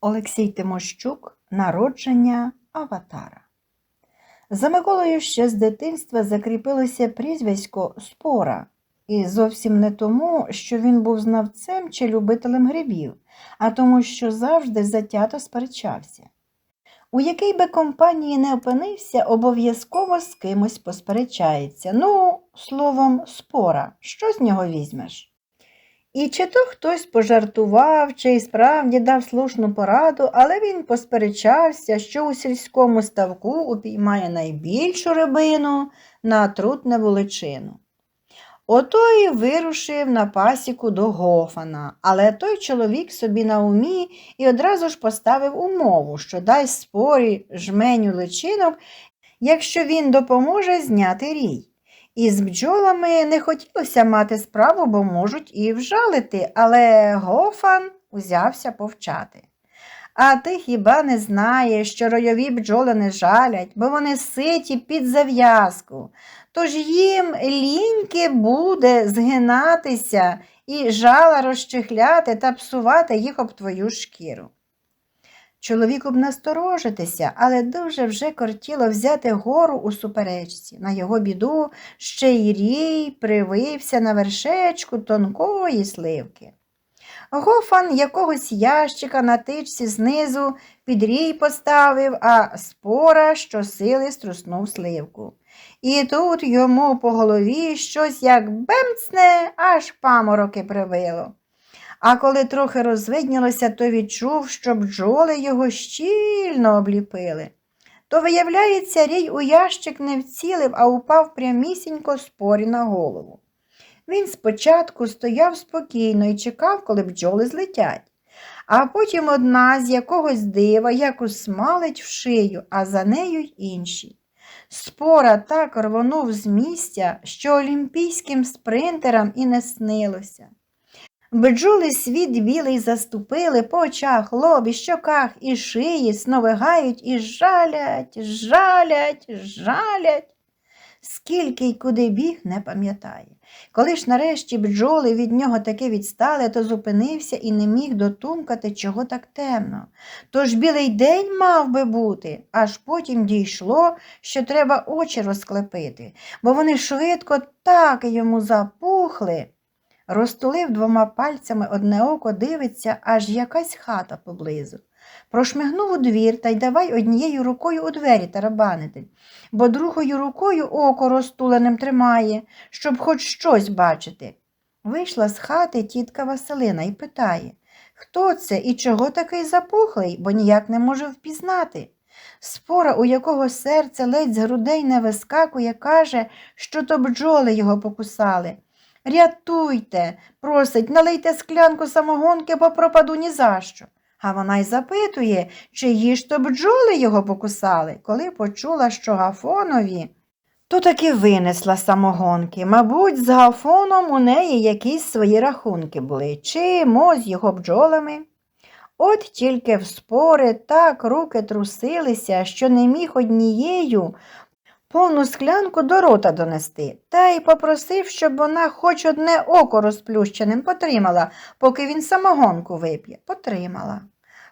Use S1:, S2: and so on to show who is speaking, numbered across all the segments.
S1: Олексій Тимощук Народження Аватара. За Миколою ще з дитинства закріпилося прізвисько Спора, і зовсім не тому, що він був знавцем чи любителем грибів, а тому, що завжди затято сперечався. У якій би компанії не опинився, обов'язково з кимось посперечається. Ну, словом, спора, що з нього візьмеш? І чи то хтось пожартував, чи й справді дав слушну пораду, але він посперечався, що у сільському ставку упіймає найбільшу рибину на трутневу личину. Ото й вирушив на пасіку до Гофана, але той чоловік собі на умі і одразу ж поставив умову, що дасть спорі жменю личинок, якщо він допоможе зняти рій. І з бджолами не хотілося мати справу, бо можуть і вжалити, але Гофан узявся повчати. А ти хіба не знаєш, що ройові бджоли не жалять, бо вони ситі під зав'язку. Тож їм ліньки буде згинатися і жала розчихляти та псувати їх об твою шкіру. Чоловіку б насторожитися, але дуже вже кортіло взяти гору у суперечці. На його біду ще й рій привився на вершечку тонкої сливки. Гофан якогось ящика на тичці знизу під рій поставив, а спора щосили струснув сливку. І тут йому по голові щось як бемцне, аж памороки привило. А коли трохи розвиднілося, то відчув, що бджоли його щільно обліпили. То, виявляється, рій у ящик не вцілив, а упав прямісінько спорі на голову. Він спочатку стояв спокійно і чекав, коли бджоли злетять, а потім одна з якогось дива як усмалить в шию, а за нею й інші. Спора так рвонув з місця, що олімпійським спринтерам і не снилося. Бджоли світ білий заступили по очах, лобі, щоках і шиї, сновигають і жалять, жалять, жалять. Скільки й куди біг, не пам'ятає. Коли ж нарешті бджоли від нього таки відстали, то зупинився і не міг дотумкати, чого так темно. Тож білий день мав би бути, аж потім дійшло, що треба очі розклепити, бо вони швидко так йому запухли. Розтулив двома пальцями одне око, дивиться, аж якась хата поблизу. Прошмигнув у двір та й давай однією рукою у двері тарабанити, бо другою рукою око розтуленим тримає, щоб хоч щось бачити. Вийшла з хати тітка Василина і питає, хто це і чого такий запухлий, бо ніяк не може впізнати. Спора, у якого серце ледь з грудей не вискакує, каже, що то бджоли його покусали. Рятуйте, просить, налийте склянку самогонки, бо пропаду ні за що. А вона й запитує, чиї ж то бджоли його покусали, коли почула, що Гафонові, то таки винесла самогонки. Мабуть, з Гафоном у неї якісь свої рахунки були, чи мо з його бджолами. От тільки в спори так руки трусилися, що не міг однією повну склянку до рота донести, та й попросив, щоб вона хоч одне око розплющеним потримала, поки він самогонку вип'є. Потримала.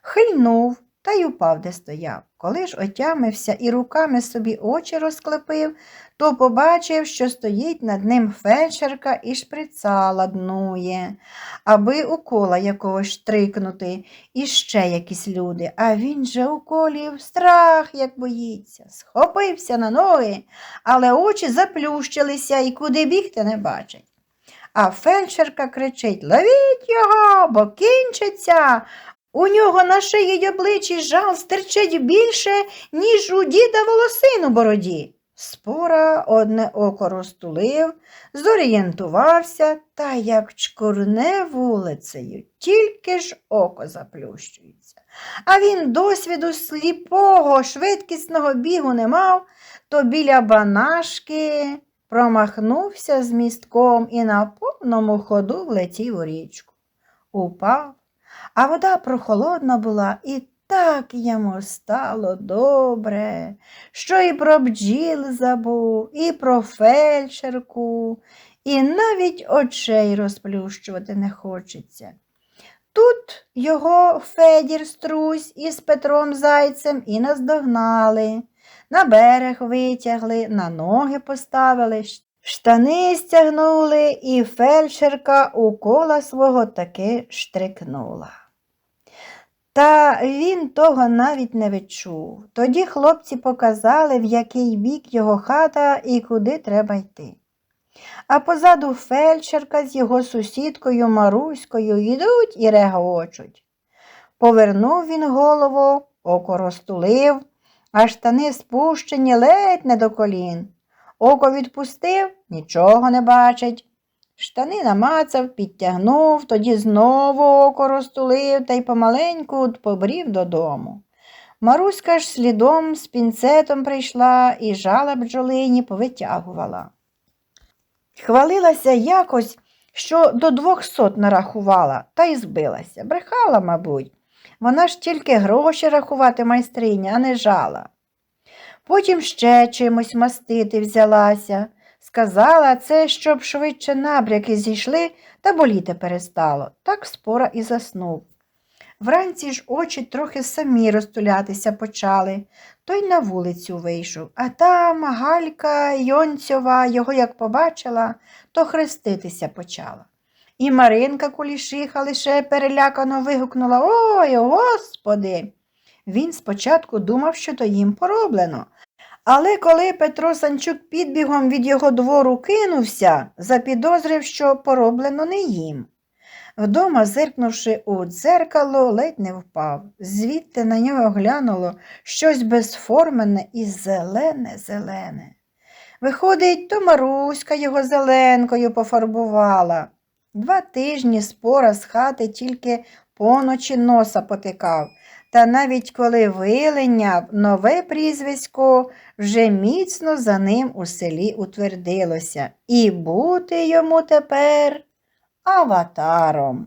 S1: Хильнув та й упав, де стояв. Коли ж отямився і руками собі очі розклепив, то побачив, що стоїть над ним фельдшерка і шприца ладнує, аби укола якогось штрикнути, і ще якісь люди. А він же уколів страх, як боїться, схопився на ноги, але очі заплющилися і куди бігти не бачить. А фельдшерка кричить Ловіть його, бо кінчиться. У нього на шиї й обличчі жал стирчить більше, ніж у діда волосин у бороді. Спора одне око розтулив, зорієнтувався та як чкурне вулицею, тільки ж око заплющується. А він досвіду сліпого, швидкісного бігу не мав, то біля банашки промахнувся з містком і на повному ходу влетів у річку. Упав, а вода прохолодна була і так йому стало добре, що і про бджіл забув, і про фельдшерку, і навіть очей розплющувати не хочеться. Тут його Федір Струсь із Петром Зайцем і наздогнали, на берег витягли, на ноги поставили, штани стягнули, і фельдшерка у кола свого таки штрикнула. Та він того навіть не відчув. Тоді хлопці показали, в який бік його хата і куди треба йти. А позаду фельдшерка з його сусідкою Маруською йдуть і регочуть. Повернув він голову, око розтулив, а штани спущені ледь не до колін. Око відпустив, нічого не бачить. Штани намацав, підтягнув, тоді знову око розтулив та й помаленьку побрів додому. Маруська ж слідом з пінцетом прийшла і жала бджолині повитягувала. Хвалилася якось, що до двохсот нарахувала, та й збилася. Брехала, мабуть. Вона ж тільки гроші рахувати майстриня, а не жала. Потім ще чимось мастити взялася. Сказала це, щоб швидше набряки зійшли та боліти перестало. Так спора і заснув. Вранці ж очі трохи самі розтулятися почали, то й на вулицю вийшов. А там Галька Йонцьова його як побачила, то хреститися почала. І Маринка Кулішиха лише перелякано вигукнула Ой, господи. Він спочатку думав, що то їм пороблено. Але коли Петро Санчук підбігом від його двору кинувся, запідозрив, що пороблено не їм. Вдома, зиркнувши у дзеркало, ледь не впав. Звідти на нього глянуло щось безформене і зелене-зелене. Виходить, то Маруська його зеленкою пофарбувала. Два тижні спора з хати тільки поночі носа потикав, та навіть коли вилиняв нове прізвисько, вже міцно за ним у селі утвердилося, і бути йому тепер аватаром.